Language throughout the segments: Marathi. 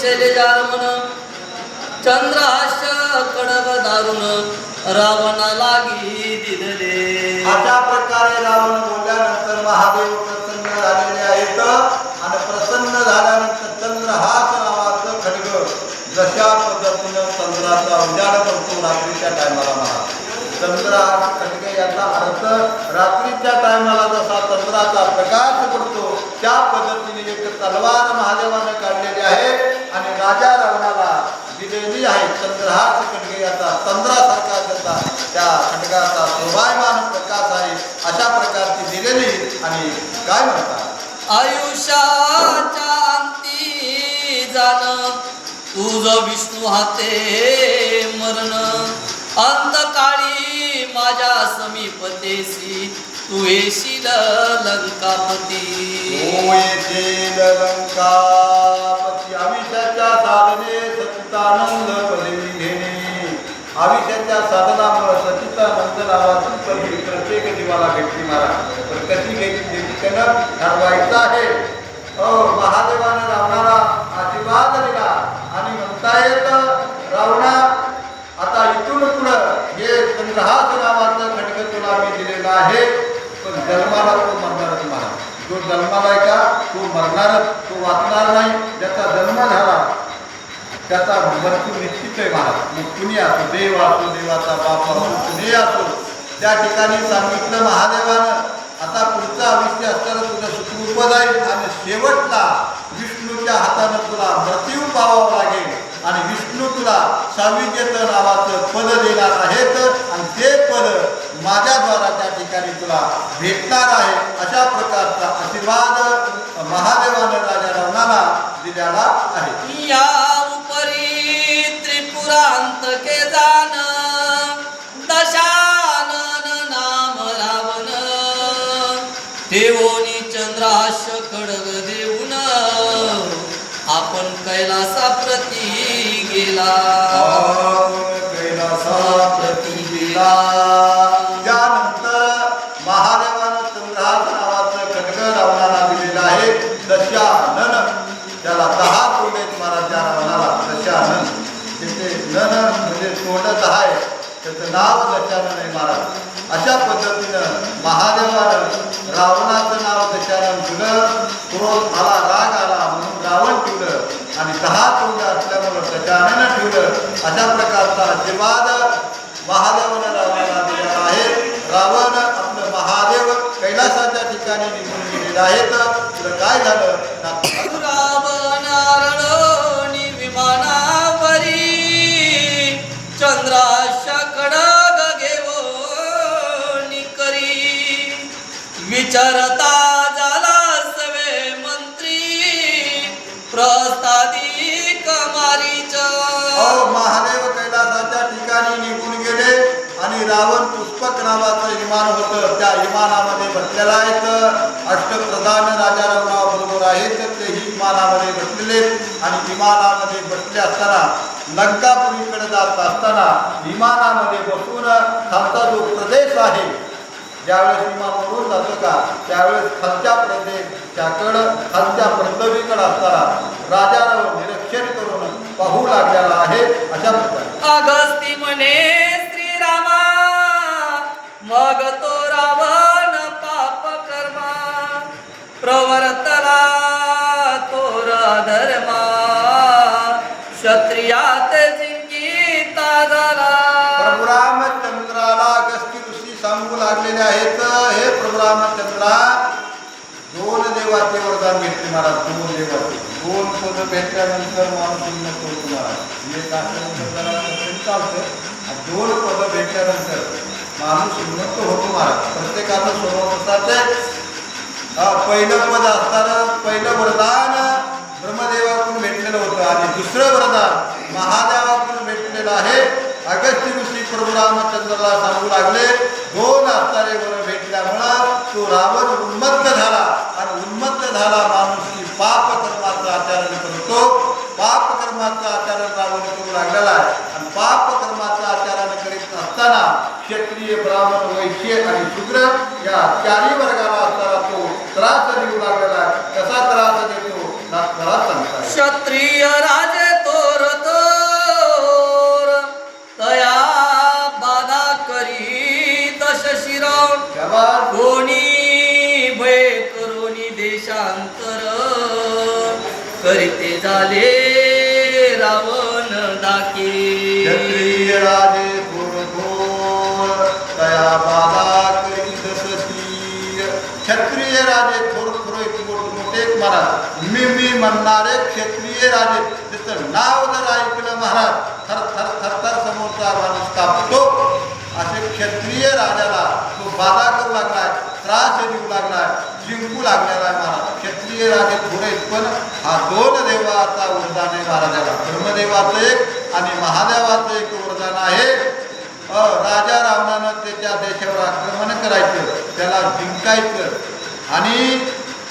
शैलजारमन चंद्रहास्य कडग दारुण रावणा लागी दिदले अशा प्रकारे रावण बोलल्यानंतर महादेव प्रसन्न झालेले आहेत. आणि प्रसन्न झाल्यानंतर चंद्रहास नावाचं खडग जशा पद्धतीनं चंद्राचा उजाड करतो रात्रीच्या टायमाला मला चंद्रहास खडगे याचा अर्थ रात्रीच्या टायमाला जसा चंद्राचा प्रकाश पडतो त्या पद्धतीने एक तलवार महादेवाने काढलेली आहे. आणि राजा रावणाला दिलेली आहे चंद्रहास खडगे याचा चंद्रासारखा त्याचा त्या खडगाचा शोभायमान प्रकाश आहे अशा प्रकारची दिलेली आणि काय म्हणतात? आयुष्याच्या अंती जाण तुझ विष्णू हाते मरण. अंतकाळी माझ्या समीपतेसी तू येशील लंकापती. लंकापती. आयुष्याच्या साधने सचितानंद पदवी घेणे. आयुष्याच्या साधनामुळे सचितानंद नावाची पदवी प्रत्येक जीवाला भेटली महाराज पण कशी घ्यायची ते त्यानं ठरवायचं आहे हो महादेवाने रावणाला आशीर्वाद दिला आणि म्हणता येत रावणा आता इथून पुढं हे चंद्रहास नावाचं खडग तुला मी दिलेलं आहे पण जन्माला तो मरणारच महाराज जो जन्माला आहे का तो मरणारच तो वाचणार नाही ज्याचा जन्म झाला भरपूर निश्चित आहे महाराज. मग कुणी असो देव असो देवाचा बाप असो कुणी असो त्या ठिकाणी सांगितलं महादेवानं आता पुढचा आयुष्य असताना तुझं सुखरूप जाईल आणि शेवटला विष्णूच्या हातानं तुला मृत्यू पावावं लागेल आणि विष्णू तुला साविजेत नावाचं पद देणार आहेत आणि ते पद माझ्याद्वारा त्या ठिकाणी तुला भेटणार आहे. अशा प्रकारचा आशीर्वाद महादेवानं राजा रावणाला दिलेला आहे. चंद्राश देऊन आपण कैलासा प्रती गेला. कैलासा प्रती गेला. त्यानंतर महादेवानं चंद्रहास नावाचं खडग रावणाला दिलेलं आहे दशानन त्याला दहा तोंड आहेत महाराज त्या रावणाला दशानन तिथे नन म्हणजे तोंडच आहे. त्याचं नाव दशानन आहे महाराज. अशा पद्धतीनं महादेवानं रावणाचं नाव दशानन दिलं क्रोध आला राग आला म्हणून रावण ठेवलं आणि दहा तोंड असल्यामुळं दशानन अशा प्रकारचा आशीर्वाद महादेवानं रावणाला दिलेला आहे. रावण आपलं महादेव कैलासाच्या ठिकाणी निघून गेलेले आहे. तर काय झालं? ना- रावणारणोनी विमानावरी चंद्राशा कडग घेऊन करी विचारता आणि पुष्पक नावाचं विमान होतं त्या विमानामध्ये बसलेला आहेत अष्टप्रधान राजा बरोबर आहेत तेही विमानामध्ये बसलेले आणि विमानामध्ये बसले असताना लंकापुरीकडे जात असताना विमानामध्ये बसून खालचा जो प्रदेश आहे ज्यावेळेस विमान उडून जातो का त्यावेळेस खालच्या प्रदेश त्याकडं खालच्या पृथ्वीकडं असताना राजा रावण निरीक्षण करून पाहू लागलेला आहे अशा प्रकारे. अगस्ती म्हणे धर्मा क्षत्रियात जिंकिता झाला. प्रभू रामचंद्राला अगस्ती ऋषी सांगू लागलेले आहेत. हे प्रभू रामचंद्रा दोन देवाचे वरदान भेटते महाराज दोन देवाचे. दोन पद भेटल्यानंतर माणूस उन्नत होतो महाराज एक असल्यानंतर चालतं. दोन पद भेटल्यानंतर माणूस उन्नत होतो महाराज. प्रत्येकाचं स्वभाव तसाच आहे. पहिलं पद असताना पहिलं वरदान दुसरं वरदान महादेवाकडून भेटलेलं आहे. अगस्त्य ऋषी प्रभू रामचंद्राला सांगू लागले दोन असणारे वर भेटल्यामुळं तो रावण उन्मत्त झाला. आणि उन्मत्त झाला माणूस की पाप कर्माचं आचरण करतो. पाप कर्माचं आचरण रावण करू लागलेला आहे. आणि पाप कर्माचं आचरण करीत असताना क्षत्रिय ब्राह्मण वैश्य आणि शूद्र या चारही वर्गाला असताना तो त्रास देऊ लागलेला आहे. कसा त्रास देतो? नागपरात सांगतात क्षत्रिय कोणी भय करोनी देशांतर. करीते झाले रावण दाके. राधे करी क्षत्रिय राजे थोर थोर मोठे महाराज. मी मी म्हणणारे क्षत्रिय राजे त्याचं नाव जरा त्रास देऊ लागलाय जिंकू लागलेला आहे महाराज. क्षत्रिय राजे थोडे पण हा दोन देवाचा वरदान आहे महाराजाला. ब्रह्मदेवाचं एक आणि महादेवाचं एक वरदान आहे. राजा रावणानं त्याच्या देशावर आक्रमण करायचं त्याला जिंकायचं आणि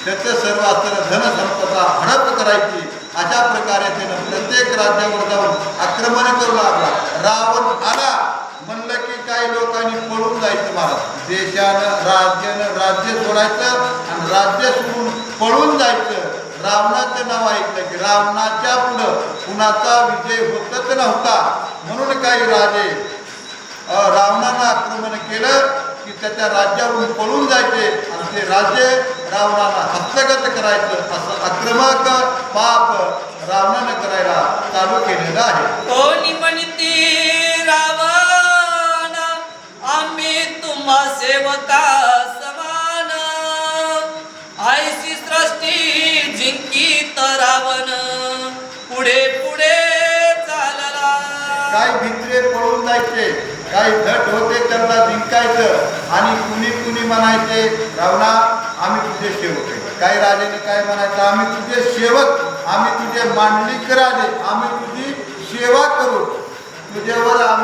त्याचं सर्व असणारं धनसंपदा हडप करायची. अशा प्रकारे त्यानं प्रत्येक राज्यावर जाऊन आक्रमण करू लागला. रावण आला. म्हणलं की काही लोकांनी पळून जायचं महाराज. देशानं राज्यानं राज्य सोडायचं आणि राज्य सोडून पळून जायचं. रावणाचं नाव ऐकलं की रावणाच्या पुढं कुणाचा विजय होतच नव्हता. म्हणून काही राजे रावणानं आक्रमण केलं की त्याच्या राज्यावरून पळून जायचे आणि ते राज्य रावणाला हस्तगत करायचं. असं आक्रमक पाप रावणानं करायला चालू केलेलं आहे. कोणी सेवका समान. आयसी सृष्टी जिंकी रावण पुढे पुढे चालला. काय भित्रे पळून जायचे काही धट होते त्यांना जिंकायचं आणि कुणी कुणी म्हणायचे रावणा आम्ही तुझे शेवक आहे. काही राजाने काय म्हणायचं आम्ही तुझे सेवक आम्ही तुझे मांडलिक राजे आम्ही तुझी सेवा करू. तुझ्यावर आम्ही